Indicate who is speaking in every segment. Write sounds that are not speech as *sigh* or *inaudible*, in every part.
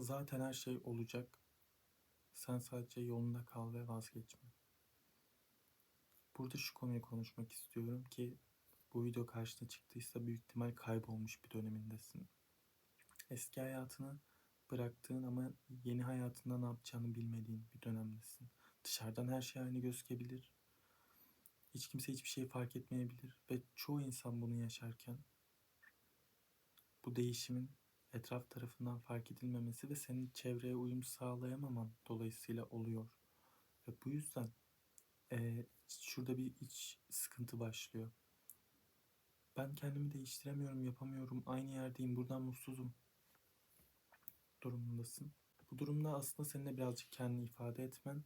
Speaker 1: Zaten her şey olacak. Sen sadece yolunda kal ve vazgeçme. Burada şu konuyu konuşmak istiyorum ki bu video karşına çıktıysa büyük ihtimal kaybolmuş bir dönemindesin. Eski hayatını bıraktığın ama yeni hayatında ne yapacağını bilmediğin bir dönemdesin. Dışarıdan her şey aynı gözükebilir. Hiç kimse hiçbir şey fark etmeyebilir ve çoğu insan bunu yaşarken bu değişimin etraf tarafından fark edilmemesi ve senin çevreye uyum sağlayamaman dolayısıyla oluyor. Ve bu yüzden eee, şurada bir iç sıkıntı başlıyor. Ben kendimi değiştiremiyorum, yapamıyorum, aynı yerdeyim, buradan mutsuzum durumundasın. Bu durumda aslında senin de birazcık kendini ifade etmen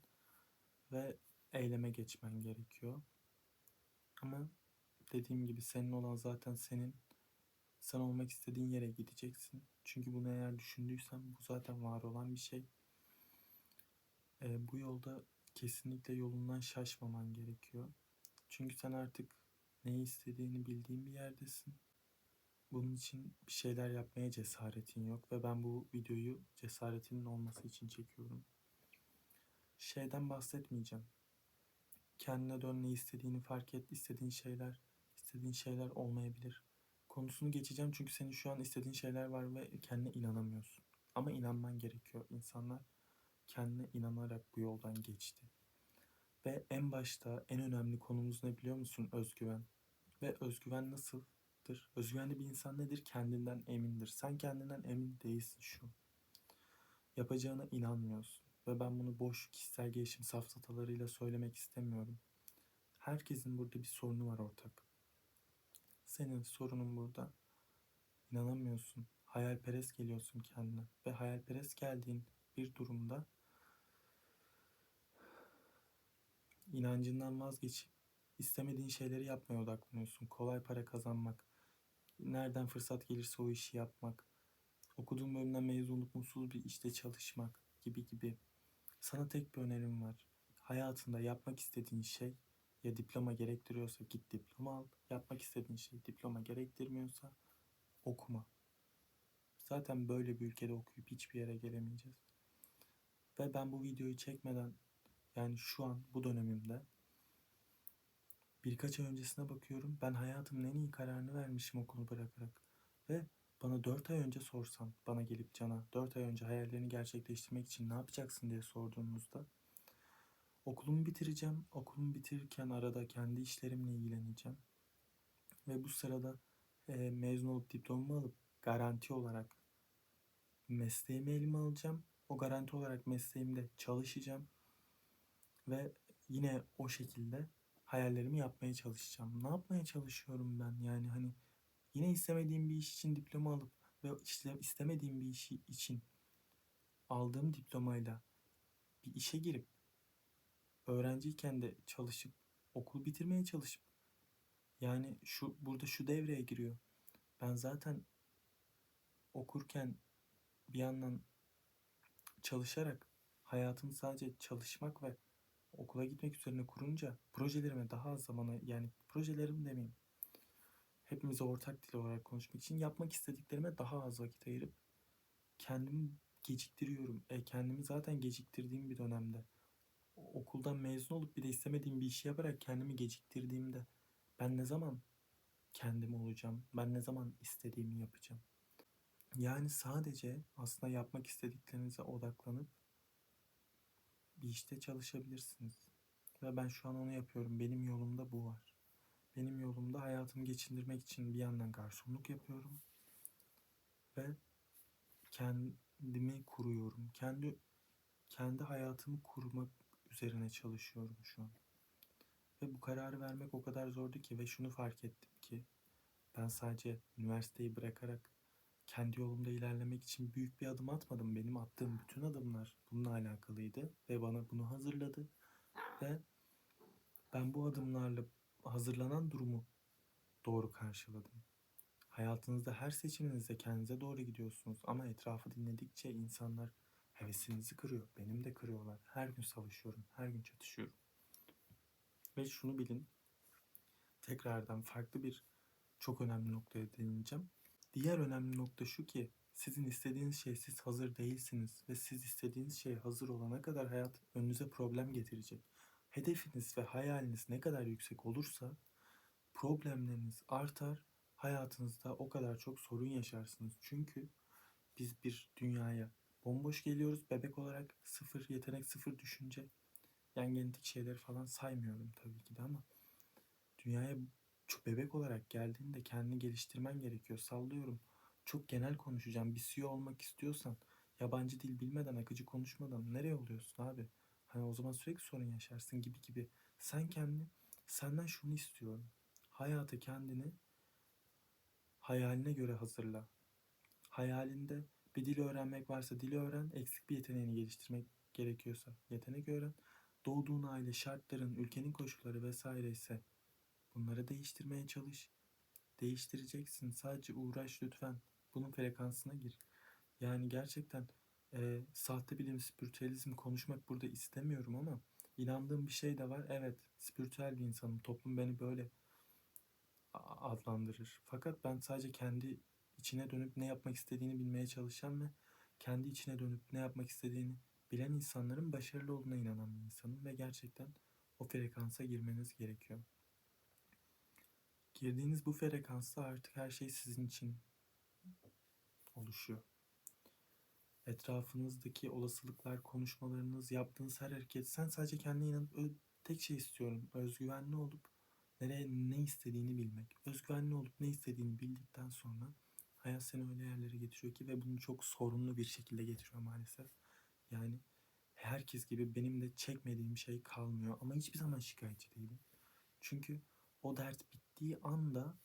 Speaker 1: ve eyleme geçmen gerekiyor. Ama dediğim gibi senin olan zaten senin. Sen olmak istediğin yere gideceksin. Çünkü bunu eğer düşündüysen bu zaten var olan bir şey. Ee, bu yolda kesinlikle yolundan şaşmaman gerekiyor. Çünkü sen artık neyi istediğini bildiğin bir yerdesin. Bunun için bir şeyler yapmaya cesaretin yok ve ben bu videoyu cesaretinin olması için çekiyorum. Şeyden bahsetmeyeceğim. Kendine dön ne istediğini fark et, istediğin şeyler, istediğin şeyler olmayabilir. Konusunu geçeceğim çünkü senin şu an istediğin şeyler var ve kendine inanamıyorsun. Ama inanman gerekiyor. İnsanlar kendine inanarak bu yoldan geçti. Ve en başta en önemli konumuz ne biliyor musun? Özgüven. Ve özgüven nasıldır? Özgüvenli bir insan nedir? Kendinden emindir. Sen kendinden emin değilsin şu. Yapacağına inanmıyorsun. Ve ben bunu boş kişisel gelişim safsatalarıyla söylemek istemiyorum. Herkesin burada bir sorunu var ortak. Senin sorunun burada. İnanamıyorsun. Hayalperest geliyorsun kendine. Ve hayalperest geldiğin bir durumda inancından vazgeçip istemediğin şeyleri yapmaya odaklanıyorsun. Kolay para kazanmak, nereden fırsat gelirse o işi yapmak, okuduğun bölümden mezun olup mutsuz bir işte çalışmak gibi gibi. Sana tek bir önerim var. Hayatında yapmak istediğin şey ya diploma gerektiriyorsa git diploma al. Yapmak istediğin şey diploma gerektirmiyorsa okuma. Zaten böyle bir ülkede okuyup hiçbir yere gelemeyeceğiz. Ve ben bu videoyu çekmeden yani şu an bu dönemimde birkaç ay öncesine bakıyorum. Ben hayatımın en iyi kararını vermişim okulu bırakarak. Ve bana 4 ay önce sorsan, bana gelip Can'a 4 ay önce hayallerini gerçekleştirmek için ne yapacaksın diye sorduğunuzda okulumu bitireceğim. Okulumu bitirirken arada kendi işlerimle ilgileneceğim. Ve bu sırada e, mezun olup diplomamı alıp garanti olarak mesleğimi elime alacağım. O garanti olarak mesleğimde çalışacağım. Ve yine o şekilde hayallerimi yapmaya çalışacağım. Ne yapmaya çalışıyorum ben? Yani hani yine istemediğim bir iş için diploma alıp ve işte istemediğim bir işi için aldığım diplomayla bir işe girip öğrenciyken de çalışıp okulu bitirmeye çalışıp yani şu burada şu devreye giriyor. Ben zaten okurken bir yandan çalışarak hayatımı sadece çalışmak ve okula gitmek üzerine kurunca projelerime daha az zamana yani projelerim demeyeyim hepimize ortak dil olarak konuşmak için yapmak istediklerime daha az vakit ayırıp kendimi geciktiriyorum. E, kendimi zaten geciktirdiğim bir dönemde okuldan mezun olup bir de istemediğim bir işi yaparak kendimi geciktirdiğimde ben ne zaman kendim olacağım? Ben ne zaman istediğimi yapacağım? Yani sadece aslında yapmak istediklerinize odaklanıp bir işte çalışabilirsiniz. Ve ben şu an onu yapıyorum. Benim yolumda bu var. Benim yolumda hayatımı geçindirmek için bir yandan garsonluk yapıyorum. Ve kendimi kuruyorum. Kendi kendi hayatımı kurmak üzerine çalışıyorum şu an. Ve bu kararı vermek o kadar zordu ki ve şunu fark ettim ki ben sadece üniversiteyi bırakarak kendi yolumda ilerlemek için büyük bir adım atmadım. Benim attığım bütün adımlar bununla alakalıydı ve bana bunu hazırladı. Ve ben bu adımlarla hazırlanan durumu doğru karşıladım. Hayatınızda her seçiminizde kendinize doğru gidiyorsunuz ama etrafı dinledikçe insanlar hevesinizi kırıyor. Benim de kırıyorlar. Her gün savaşıyorum, her gün çatışıyorum. Ve şunu bilin, tekrardan farklı bir çok önemli noktaya değineceğim. Diğer önemli nokta şu ki Sizin istediğiniz şey siz hazır değilsiniz ve siz istediğiniz şeye hazır olana kadar hayat önünüze problem getirecek. Hedefiniz ve hayaliniz ne kadar yüksek olursa problemleriniz artar, hayatınızda o kadar çok sorun yaşarsınız. Çünkü biz bir dünyaya bomboş geliyoruz bebek olarak sıfır yetenek, sıfır düşünce. Yani genetik şeyleri falan saymıyorum tabii ki de ama dünyaya çok bebek olarak geldiğinde kendini geliştirmen gerekiyor. Sallıyorum. Çok genel konuşacağım. Bir CEO olmak istiyorsan yabancı dil bilmeden, akıcı konuşmadan nereye oluyorsun abi? Hani o zaman sürekli sorun yaşarsın gibi gibi. Sen kendini, senden şunu istiyorum. Hayata kendini hayaline göre hazırla. Hayalinde bir dil öğrenmek varsa dili öğren, eksik bir yeteneğini geliştirmek gerekiyorsa yetenek öğren. Doğduğun aile şartların, ülkenin koşulları vesaire ise bunları değiştirmeye çalış. Değiştireceksin. Sadece uğraş lütfen. Bunun frekansına gir. Yani gerçekten e, sahte bilim, spiritüalizm konuşmak burada istemiyorum ama inandığım bir şey de var. Evet, spiritüel bir insanım. Toplum beni böyle adlandırır. Fakat ben sadece kendi içine dönüp ne yapmak istediğini bilmeye çalışan ve kendi içine dönüp ne yapmak istediğini bilen insanların başarılı olduğuna inanan bir insanım ve gerçekten o frekansa girmeniz gerekiyor. Girdiğiniz bu frekansta artık her şey sizin için oluşuyor. Etrafınızdaki olasılıklar, konuşmalarınız, yaptığınız her hareket, sen sadece kendine inanıp tek şey istiyorum. Özgüvenli olup nereye ne istediğini bilmek. Özgüvenli olup ne istediğini bildikten sonra hayat seni öyle yerlere getiriyor ki ve bunu çok sorunlu bir şekilde getiriyor maalesef. Yani herkes gibi benim de çekmediğim şey kalmıyor ama hiçbir zaman şikayetçi değilim. Çünkü o dert bittiği anda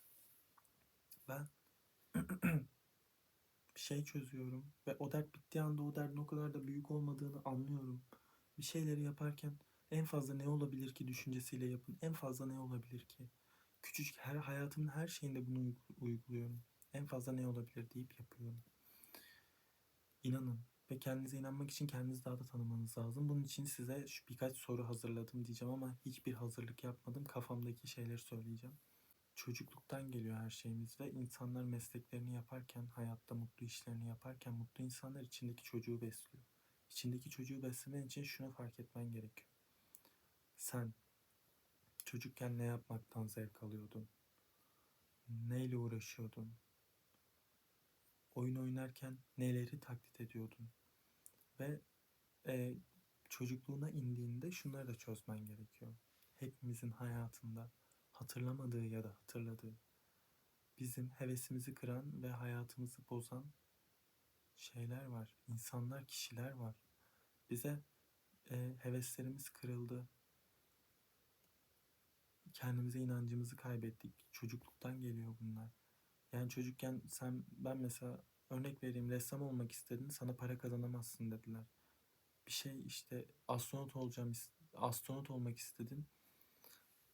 Speaker 1: ben bir *clears throat* şey çözüyorum ve o dert bittiği anda o derdin o kadar da büyük olmadığını anlıyorum. Bir şeyleri yaparken en fazla ne olabilir ki düşüncesiyle yapın. En fazla ne olabilir ki? Küçücük her hayatımın her şeyinde bunu uygul- uyguluyorum. En fazla ne olabilir deyip yapıyorum. İnanın ve kendinize inanmak için kendinizi daha da tanımanız lazım. Bunun için size şu birkaç soru hazırladım diyeceğim ama hiçbir hazırlık yapmadım. Kafamdaki şeyleri söyleyeceğim. Çocukluktan geliyor her şeyimiz ve insanlar mesleklerini yaparken, hayatta mutlu işlerini yaparken mutlu insanlar içindeki çocuğu besliyor. İçindeki çocuğu beslemen için şunu fark etmen gerekiyor. Sen çocukken ne yapmaktan zevk alıyordun? Neyle uğraşıyordun? Oyun oynarken neleri taklit ediyordun? Ve e, çocukluğuna indiğinde şunları da çözmen gerekiyor. Hepimizin hayatında hatırlamadığı ya da hatırladığı, bizim hevesimizi kıran ve hayatımızı bozan şeyler var. İnsanlar, kişiler var. Bize e, heveslerimiz kırıldı. Kendimize inancımızı kaybettik. Çocukluktan geliyor bunlar. Yani çocukken sen ben mesela örnek vereyim ressam olmak istedin sana para kazanamazsın dediler. Bir şey işte astronot olacağım astronot olmak istedin.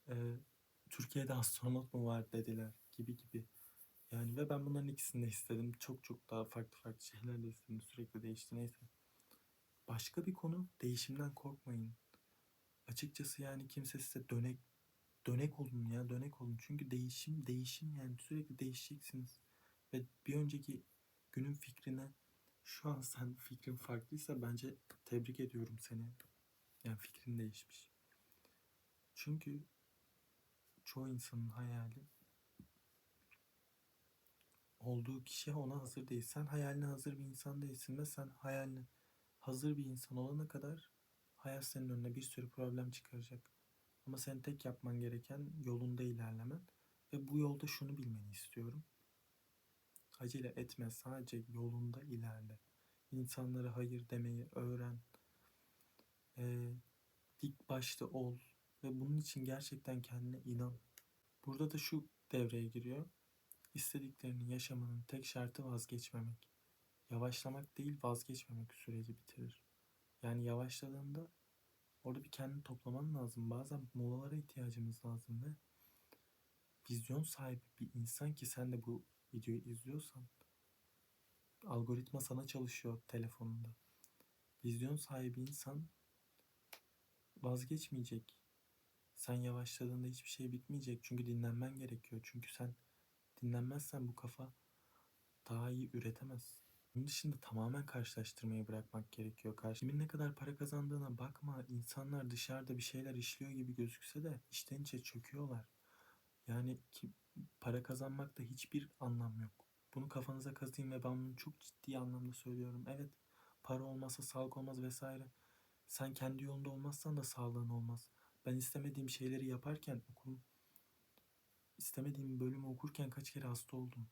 Speaker 1: Ee, Türkiye'de astronot mu var dediler gibi gibi. Yani ve ben bunların ikisini de istedim. Çok çok daha farklı farklı şeyler de istedim. Sürekli değişti neyse. Başka bir konu değişimden korkmayın. Açıkçası yani kimse size dönek dönek olun ya dönek olun. Çünkü değişim değişim yani sürekli değişeceksiniz. Ve bir önceki günün fikrine şu an sen fikrin farklıysa bence tebrik ediyorum seni. Yani fikrin değişmiş. Çünkü çoğu insanın hayali olduğu kişi ona hazır değil. Sen hayaline hazır bir insan değilsin ve sen hayaline hazır bir insan olana kadar hayat senin önüne bir sürü problem çıkaracak. Ama senin tek yapman gereken yolunda ilerlemen ve bu yolda şunu bilmeni istiyorum. Acele etme, sadece yolunda ilerle. İnsanlara hayır demeyi öğren. Ee, dik başlı ol ve bunun için gerçekten kendine inan. Burada da şu devreye giriyor. İstediklerini yaşamanın tek şartı vazgeçmemek. Yavaşlamak değil vazgeçmemek süreci bitirir. Yani yavaşladığında orada bir kendini toplaman lazım. Bazen molalara ihtiyacımız lazım ve vizyon sahibi bir insan ki sen de bu videoyu izliyorsan algoritma sana çalışıyor telefonunda. Vizyon sahibi insan vazgeçmeyecek. Sen yavaşladığında hiçbir şey bitmeyecek. Çünkü dinlenmen gerekiyor. Çünkü sen dinlenmezsen bu kafa daha iyi üretemez. Bunun dışında tamamen karşılaştırmayı bırakmak gerekiyor. Karşı kimin ne kadar para kazandığına bakma. İnsanlar dışarıda bir şeyler işliyor gibi gözükse de içten içe çöküyorlar. Yani ki para kazanmakta hiçbir anlam yok. Bunu kafanıza kazıyın ve ben bunu çok ciddi anlamda söylüyorum. Evet, para olmazsa sağlık olmaz vesaire. Sen kendi yolunda olmazsan da sağlığın olmaz. Ben istemediğim şeyleri yaparken okul istemediğim bölümü okurken kaç kere hasta oldum.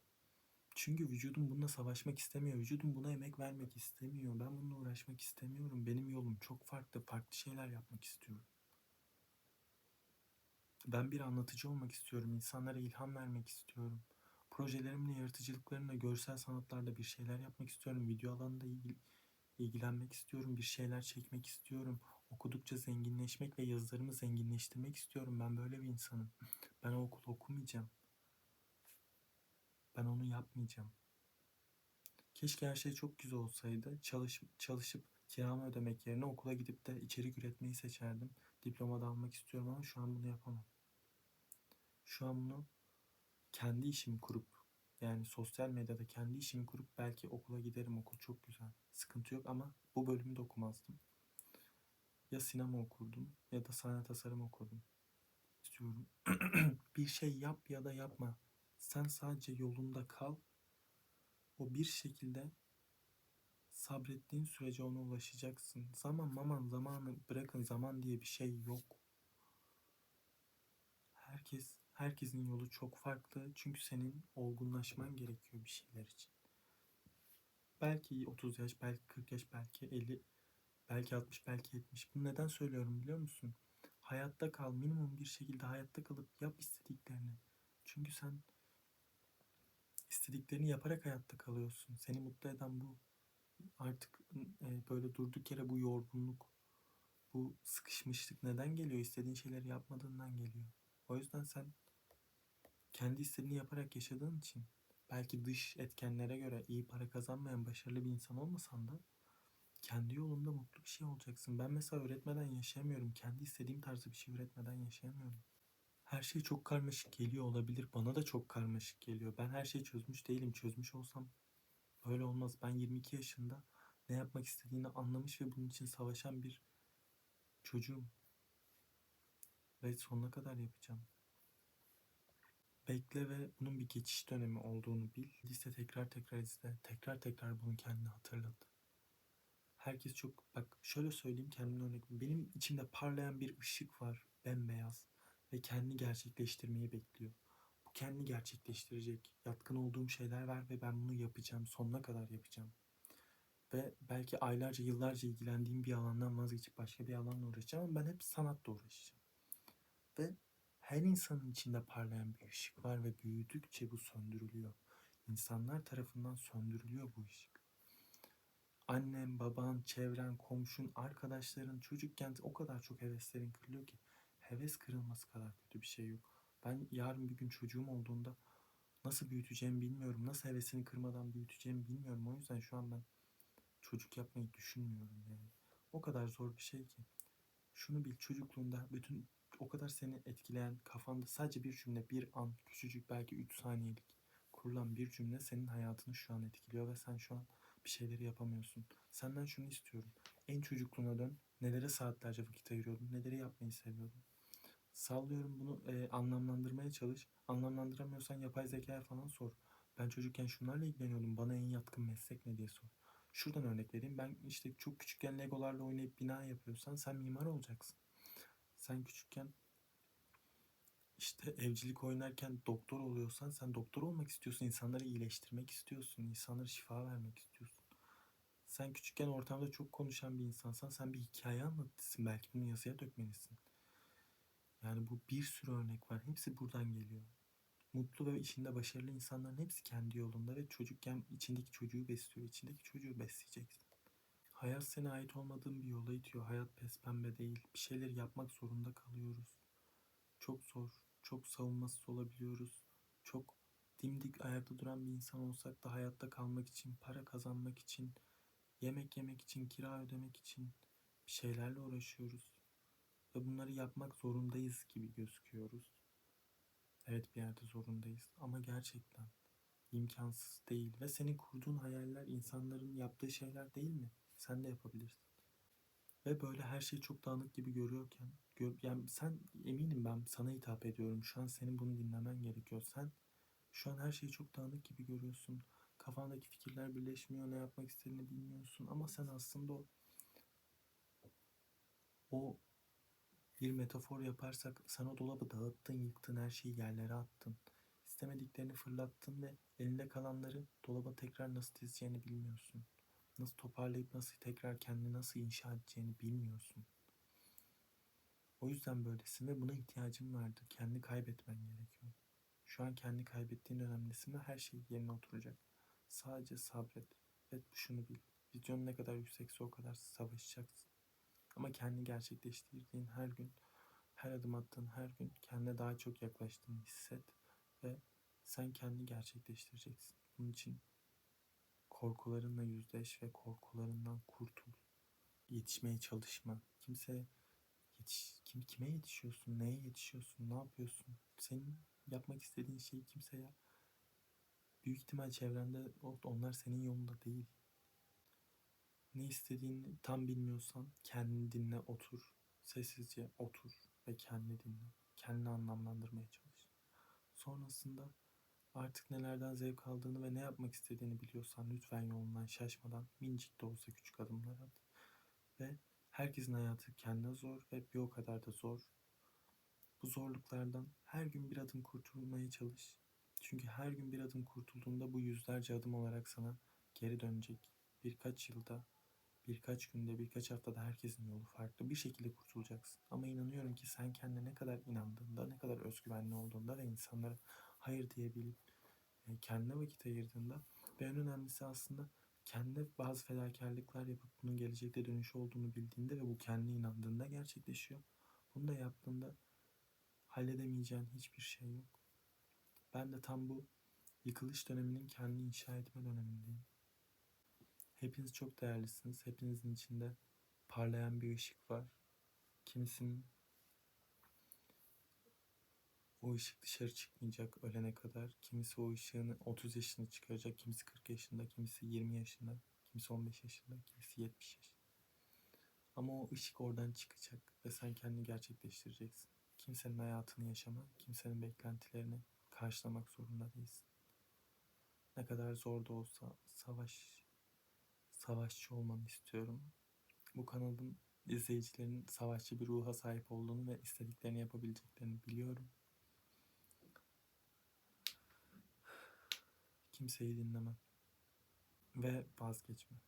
Speaker 1: Çünkü vücudum bununla savaşmak istemiyor. Vücudum buna emek vermek istemiyor. Ben bununla uğraşmak istemiyorum. Benim yolum çok farklı. Farklı şeyler yapmak istiyorum. Ben bir anlatıcı olmak istiyorum. İnsanlara ilham vermek istiyorum. Projelerimle, yaratıcılıklarımla, görsel sanatlarda bir şeyler yapmak istiyorum. Video alanında ilgil ilgilenmek istiyorum. Bir şeyler çekmek istiyorum. Okudukça zenginleşmek ve yazılarımı zenginleştirmek istiyorum. Ben böyle bir insanım. Ben o okul okumayacağım. Ben onu yapmayacağım. Keşke her şey çok güzel olsaydı. Çalış, çalışıp kiramı ödemek yerine okula gidip de içerik üretmeyi seçerdim. Diploma da almak istiyorum ama şu an bunu yapamam. Şu an bunu kendi işimi kurup yani sosyal medyada kendi işimi kurup belki okula giderim. Okul çok güzel. Sıkıntı yok ama bu bölümü de okumazdım. Ya sinema okurdum ya da sahne tasarım okurdum. İstiyorum. *clears throat* bir şey yap ya da yapma. Sen sadece yolunda kal. O bir şekilde sabrettiğin sürece ona ulaşacaksın. Zaman maman zamanı bırakın zaman diye bir şey yok. Herkes herkesin yolu çok farklı. Çünkü senin olgunlaşman gerekiyor bir şeyler için. Belki 30 yaş, belki 40 yaş, belki 50, belki 60, belki 70. Bunu neden söylüyorum biliyor musun? Hayatta kal, minimum bir şekilde hayatta kalıp yap istediklerini. Çünkü sen istediklerini yaparak hayatta kalıyorsun. Seni mutlu eden bu. Artık e, böyle durduk yere bu yorgunluk, bu sıkışmışlık neden geliyor? İstediğin şeyleri yapmadığından geliyor. O yüzden sen kendi istediğini yaparak yaşadığın için belki dış etkenlere göre iyi para kazanmayan başarılı bir insan olmasan da kendi yolunda mutlu bir şey olacaksın. Ben mesela öğretmeden yaşayamıyorum. Kendi istediğim tarzda bir şey üretmeden yaşayamıyorum. Her şey çok karmaşık geliyor olabilir. Bana da çok karmaşık geliyor. Ben her şeyi çözmüş değilim. Çözmüş olsam böyle olmaz. Ben 22 yaşında ne yapmak istediğini anlamış ve bunun için savaşan bir çocuğum. Ve sonuna kadar yapacağım. Bekle ve bunun bir geçiş dönemi olduğunu bil. Liste tekrar tekrar izle. Tekrar tekrar bunu kendine hatırlat. Herkes çok bak şöyle söyleyeyim kendimden örnek. Benim içimde parlayan bir ışık var. Bembeyaz ve kendini gerçekleştirmeyi bekliyor. Bu kendini gerçekleştirecek. Yatkın olduğum şeyler var ve ben bunu yapacağım. Sonuna kadar yapacağım. Ve belki aylarca, yıllarca ilgilendiğim bir alandan vazgeçip başka bir alanla uğraşacağım ama ben hep sanatla uğraşacağım. Ve her insanın içinde parlayan bir ışık var ve büyüdükçe bu söndürülüyor. İnsanlar tarafından söndürülüyor bu ışık. Annem, baban, çevren, komşun, arkadaşların çocukken o kadar çok heveslerin kırılıyor ki heves kırılması kadar kötü bir şey yok. Ben yarın bir gün çocuğum olduğunda nasıl büyüteceğimi bilmiyorum. Nasıl hevesini kırmadan büyüteceğimi bilmiyorum. O yüzden şu an ben çocuk yapmayı düşünmüyorum yani. O kadar zor bir şey ki. Şunu bil çocukluğunda bütün o kadar seni etkileyen kafanda sadece bir cümle, bir an, küçücük belki 3 saniyelik kurulan bir cümle senin hayatını şu an etkiliyor ve sen şu an bir şeyleri yapamıyorsun. Senden şunu istiyorum. En çocukluğuna dön. Nelere saatlerce vakit ayırıyordun? Neleri yapmayı seviyordun? Sallıyorum bunu e, anlamlandırmaya çalış. Anlamlandıramıyorsan yapay zekaya falan sor. Ben çocukken şunlarla ilgileniyordum. Bana en yatkın meslek ne diye sor. Şuradan örnek vereyim. Ben işte çok küçükken legolarla oynayıp bina yapıyorsan sen mimar olacaksın. Sen küçükken işte evcilik oynarken doktor oluyorsan sen doktor olmak istiyorsun. insanları iyileştirmek istiyorsun. insanlara şifa vermek istiyorsun. Sen küçükken ortamda çok konuşan bir insansan sen bir hikaye anlatırsın. Belki bunu yazıya dökmelisin. Yani bu bir sürü örnek var. Hepsi buradan geliyor. Mutlu ve işinde başarılı insanların hepsi kendi yolunda ve çocukken içindeki çocuğu besliyor. İçindeki çocuğu besleyeceksin. Hayat sana ait olmadığın bir yola itiyor. Hayat pes pembe değil. Bir şeyler yapmak zorunda kalıyoruz. Çok zor, çok savunmasız olabiliyoruz. Çok dimdik ayakta duran bir insan olsak da hayatta kalmak için, para kazanmak için, yemek yemek için, kira ödemek için bir şeylerle uğraşıyoruz. Ve bunları yapmak zorundayız gibi gözüküyoruz. Evet bir yerde zorundayız ama gerçekten imkansız değil ve senin kurduğun hayaller insanların yaptığı şeyler değil mi? Sen de yapabilirsin. Ve böyle her şey çok dağınık gibi görüyorken, gör, yani sen eminim ben sana hitap ediyorum. Şu an senin bunu dinlemen gerekiyor. Sen şu an her şeyi çok dağınık gibi görüyorsun. Kafandaki fikirler birleşmiyor, ne yapmak istediğini bilmiyorsun. Ama sen aslında o, o bir metafor yaparsak sen o dolabı dağıttın, yıktın, her şeyi yerlere attın. İstemediklerini fırlattın ve elinde kalanları dolaba tekrar nasıl dizeceğini bilmiyorsun. Nasıl toparlayıp nasıl tekrar kendini nasıl inşa edeceğini bilmiyorsun. O yüzden böylesin ve buna ihtiyacın vardı. Kendi kaybetmen gerekiyor. Şu an kendi kaybettiğin dönemdesin ve her şey yerine oturacak. Sadece sabret ve şunu bil. Vizyon ne kadar yüksekse o kadar savaşacaksın. Ama kendi gerçekleştirdiğin her gün, her adım attığın her gün kendine daha çok yaklaştığını hisset ve sen kendi gerçekleştireceksin. Bunun için korkularınla yüzleş ve korkularından kurtul. Yetişmeye çalışma. Kimse yetiş, kim, kime yetişiyorsun, neye yetişiyorsun, ne yapıyorsun? Senin yapmak istediğin şeyi kimse yap. Büyük ihtimal çevrende onlar senin yolunda değil. Ne istediğini tam bilmiyorsan kendini dinle otur. Sessizce otur ve kendini dinle. Kendini anlamlandırmaya çalış. Sonrasında artık nelerden zevk aldığını ve ne yapmak istediğini biliyorsan lütfen yolundan şaşmadan minicik de olsa küçük adımlar at. Ve herkesin hayatı kendine zor ve bir o kadar da zor. Bu zorluklardan her gün bir adım kurtulmaya çalış. Çünkü her gün bir adım kurtulduğunda bu yüzlerce adım olarak sana geri dönecek. Birkaç yılda birkaç günde, birkaç haftada herkesin yolu farklı. Bir şekilde kurtulacaksın. Ama inanıyorum ki sen kendine ne kadar inandığında, ne kadar özgüvenli olduğunda ve insanlara hayır diyebilip e, kendine vakit ayırdığında ve en önemlisi aslında kendine bazı fedakarlıklar yapıp bunun gelecekte dönüşü olduğunu bildiğinde ve bu kendine inandığında gerçekleşiyor. Bunu da yaptığında halledemeyeceğin hiçbir şey yok. Ben de tam bu yıkılış döneminin kendi inşa etme dönemindeyim. Hepiniz çok değerlisiniz. Hepinizin içinde parlayan bir ışık var. Kimisinin o ışık dışarı çıkmayacak ölene kadar. Kimisi o ışığını 30 yaşında çıkaracak, kimisi 40 yaşında, kimisi 20 yaşında, kimisi 15 yaşında, kimisi 70 yaşında. Ama o ışık oradan çıkacak ve sen kendini gerçekleştireceksin. Kimsenin hayatını yaşama, kimsenin beklentilerini karşılamak zorunda değilsin. Ne kadar zor da olsa savaş savaşçı olmanı istiyorum. Bu kanalın izleyicilerin savaşçı bir ruha sahip olduğunu ve istediklerini yapabileceklerini biliyorum. Kimseyi dinlemem ve vazgeçmem.